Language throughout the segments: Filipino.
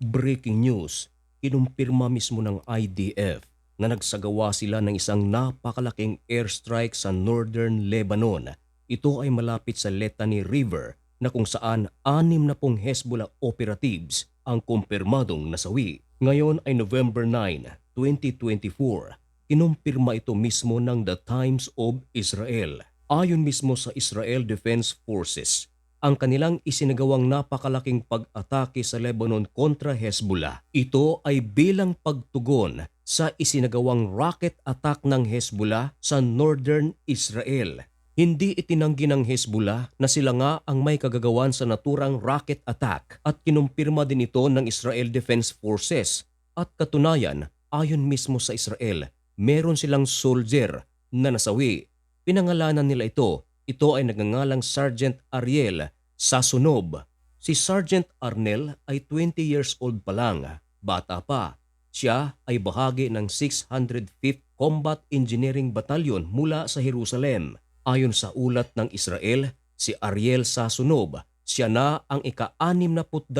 Breaking news, kinumpirma mismo ng IDF na nagsagawa sila ng isang napakalaking airstrike sa northern Lebanon. Ito ay malapit sa Litani River na kung saan anim na pong Hezbollah operatives ang kumpirmadong nasawi. Ngayon ay November 9, 2024. Kinumpirma ito mismo ng The Times of Israel. Ayon mismo sa Israel Defense Forces, ang kanilang isinagawang napakalaking pag-atake sa Lebanon kontra Hezbollah. Ito ay bilang pagtugon sa isinagawang rocket attack ng Hezbollah sa northern Israel. Hindi itinanggi ng Hezbollah na sila nga ang may kagagawan sa naturang rocket attack at kinumpirma din ito ng Israel Defense Forces. At katunayan, ayon mismo sa Israel, meron silang soldier na nasawi. Pinangalanan nila ito. Ito ay nagngangalang Sergeant Ariel Sasunob. Si Sergeant Arnel ay 20 years old pa lang, bata pa. Siya ay bahagi ng 605th Combat Engineering Battalion mula sa Jerusalem. Ayon sa ulat ng Israel, si Ariel Sasunob, siya na ang ika-62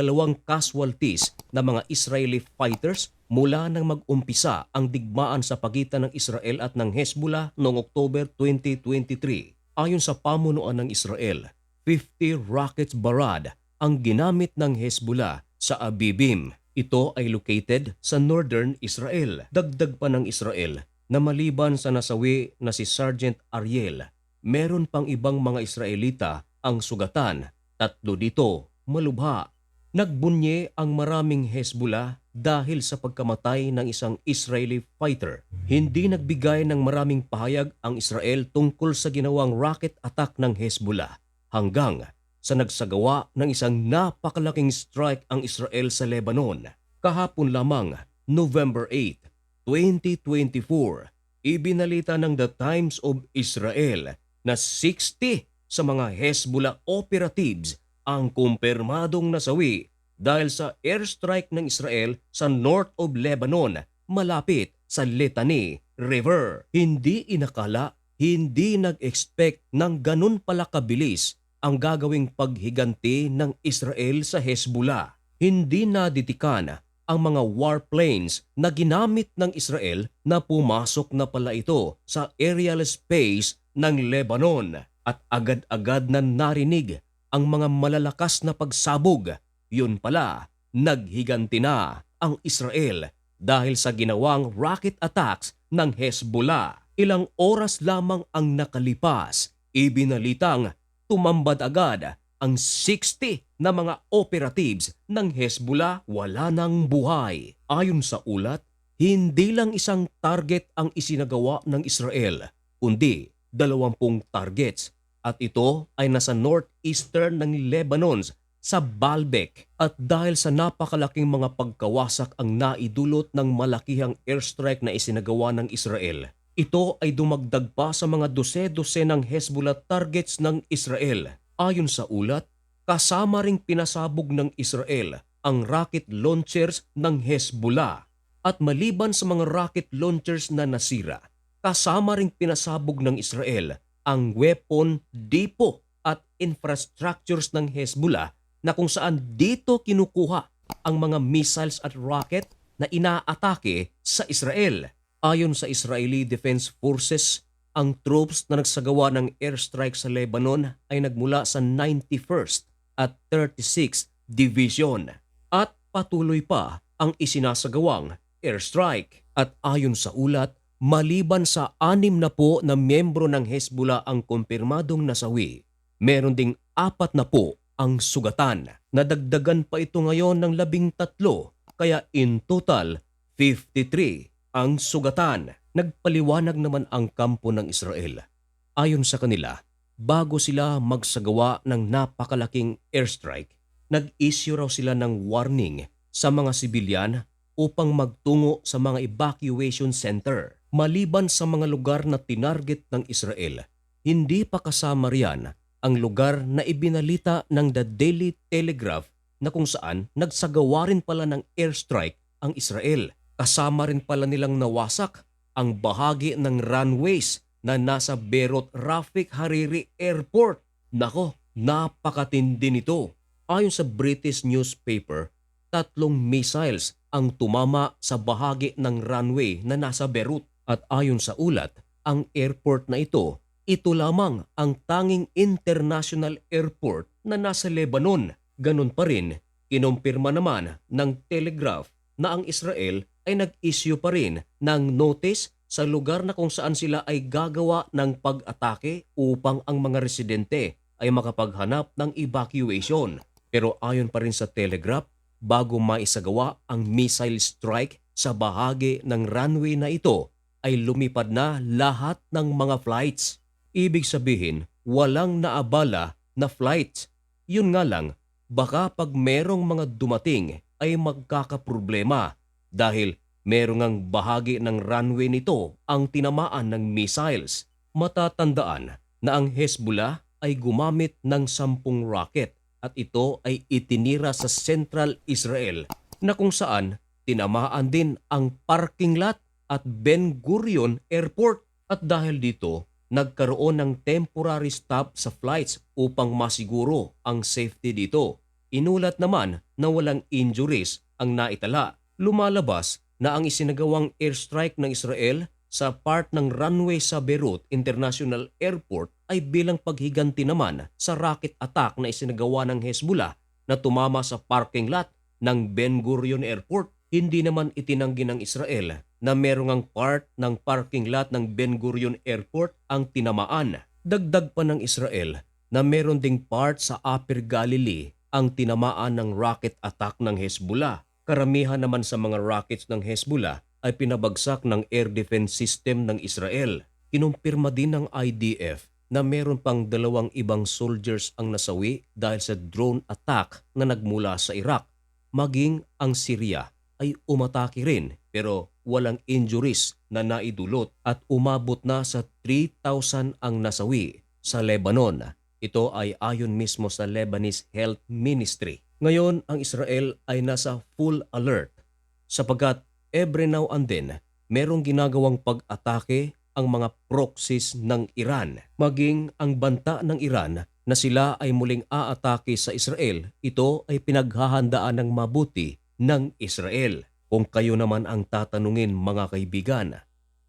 casualties na mga Israeli fighters mula nang mag-umpisa ang digmaan sa pagitan ng Israel at ng Hezbollah noong October 2023. Ayon sa pamunuan ng Israel, 50 rockets barad ang ginamit ng Hezbollah sa Abibim. Ito ay located sa northern Israel. Dagdag pa ng Israel na maliban sa nasawi na si Sergeant Ariel, meron pang ibang mga Israelita ang sugatan. Tatlo dito malubha. Nagbunye ang maraming Hezbollah dahil sa pagkamatay ng isang Israeli fighter. Hindi nagbigay ng maraming pahayag ang Israel tungkol sa ginawang rocket attack ng Hezbollah hanggang sa nagsagawa ng isang napakalaking strike ang Israel sa Lebanon. Kahapon lamang, November 8, 2024, ibinalita ng The Times of Israel na 60 sa mga Hezbollah operatives ang kumpirmadong nasawi dahil sa airstrike ng Israel sa north of Lebanon malapit sa Litani River. Hindi inakala, hindi nag-expect ng ganun pala kabilis ang gagawing paghiganti ng Israel sa Hezbollah. Hindi naditikan ang mga warplanes na ginamit ng Israel na pumasok na pala ito sa aerial space ng Lebanon at agad-agad na narinig ang mga malalakas na pagsabog. Yun pala, naghiganti na ang Israel dahil sa ginawang rocket attacks ng Hezbollah. Ilang oras lamang ang nakalipas, ibinalitang tumambad agad ang 60 na mga operatives ng Hezbollah wala nang buhay. Ayon sa ulat, hindi lang isang target ang isinagawa ng Israel, kundi dalawampung targets at ito ay nasa northeastern ng Lebanon sa Baalbek at dahil sa napakalaking mga pagkawasak ang naidulot ng malakihang airstrike na isinagawa ng Israel. Ito ay dumagdag pa sa mga dose-dose ng Hezbollah targets ng Israel. Ayon sa ulat, kasama ring pinasabog ng Israel ang rocket launchers ng Hezbollah. At maliban sa mga rocket launchers na nasira, kasama ring pinasabog ng Israel ang weapon depot at infrastructures ng Hezbollah na kung saan dito kinukuha ang mga missiles at rocket na inaatake sa Israel. Ayon sa Israeli Defense Forces, ang troops na nagsagawa ng airstrike sa Lebanon ay nagmula sa 91st at 36th Division at patuloy pa ang isinasagawang airstrike. At ayon sa ulat, maliban sa anim na po na miyembro ng Hezbollah ang kumpirmadong nasawi, meron ding apat na po ang sugatan. Nadagdagan pa ito ngayon ng labing tatlo, kaya in total, 53 ang sugatan. Nagpaliwanag naman ang kampo ng Israel. Ayon sa kanila, bago sila magsagawa ng napakalaking airstrike, nag-issue raw sila ng warning sa mga sibilyan upang magtungo sa mga evacuation center. Maliban sa mga lugar na tinarget ng Israel, hindi pa kasama riyan ang lugar na ibinalita ng The Daily Telegraph na kung saan nagsagawa rin pala ng airstrike ang Israel. Kasama rin pala nilang nawasak ang bahagi ng runways na nasa Beirut Rafik Hariri Airport. Nako, napakatindi nito. Ayon sa British newspaper, tatlong missiles ang tumama sa bahagi ng runway na nasa Beirut. At ayon sa ulat, ang airport na ito, ito lamang ang tanging international airport na nasa Lebanon. Ganon pa rin, kinumpirma naman ng Telegraph na ang Israel ay nag-issue pa rin ng notice sa lugar na kung saan sila ay gagawa ng pag-atake upang ang mga residente ay makapaghanap ng evacuation. Pero ayon pa rin sa Telegraph, bago maisagawa ang missile strike sa bahagi ng runway na ito, ay lumipad na lahat ng mga flights. Ibig sabihin, walang naabala na flights. Yun nga lang, baka pag merong mga dumating ay magkakaproblema dahil merong ang bahagi ng runway nito ang tinamaan ng missiles. Matatandaan na ang Hezbollah ay gumamit ng sampung rocket at ito ay itinira sa Central Israel na kung saan tinamaan din ang parking lot at Ben Gurion Airport at dahil dito nagkaroon ng temporary stop sa flights upang masiguro ang safety dito. Inulat naman na walang injuries ang naitala. Lumalabas na ang isinagawang airstrike ng Israel sa part ng runway sa Beirut International Airport ay bilang paghiganti naman sa rocket attack na isinagawa ng Hezbollah na tumama sa parking lot ng Ben Gurion Airport. Hindi naman itinanggi ng Israel na merong ang part ng parking lot ng Ben Gurion Airport ang tinamaan. Dagdag pa ng Israel na meron ding part sa Upper Galilee ang tinamaan ng rocket attack ng Hezbollah. Karamihan naman sa mga rockets ng Hezbollah ay pinabagsak ng air defense system ng Israel. Kinumpirma din ng IDF na meron pang dalawang ibang soldiers ang nasawi dahil sa drone attack na nagmula sa Iraq. Maging ang Syria ay umatake rin pero walang injuries na naidulot at umabot na sa 3,000 ang nasawi sa Lebanon. Ito ay ayon mismo sa Lebanese Health Ministry. Ngayon, ang Israel ay nasa full alert sapagkat every now and then merong ginagawang pag-atake ang mga proxies ng Iran. Maging ang banta ng Iran na sila ay muling aatake sa Israel, ito ay pinaghahandaan ng mabuti ng Israel. Kung kayo naman ang tatanungin mga kaibigan,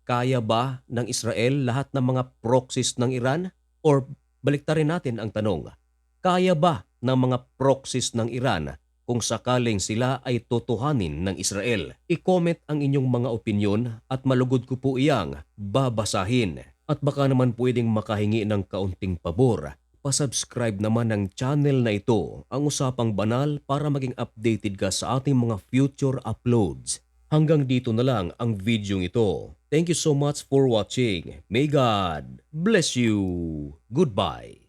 kaya ba ng Israel lahat ng mga proxies ng Iran? Or baliktarin natin ang tanong, kaya ba ng mga proxies ng Iran kung sakaling sila ay totohanin ng Israel? I-comment ang inyong mga opinyon at malugod ko po iyang babasahin. At baka naman pwedeng makahingi ng kaunting pabor. Pasubscribe naman ng channel na ito, ang usapang banal para maging updated ka sa ating mga future uploads. Hanggang dito na lang ang video ito. Thank you so much for watching. May God bless you. Goodbye.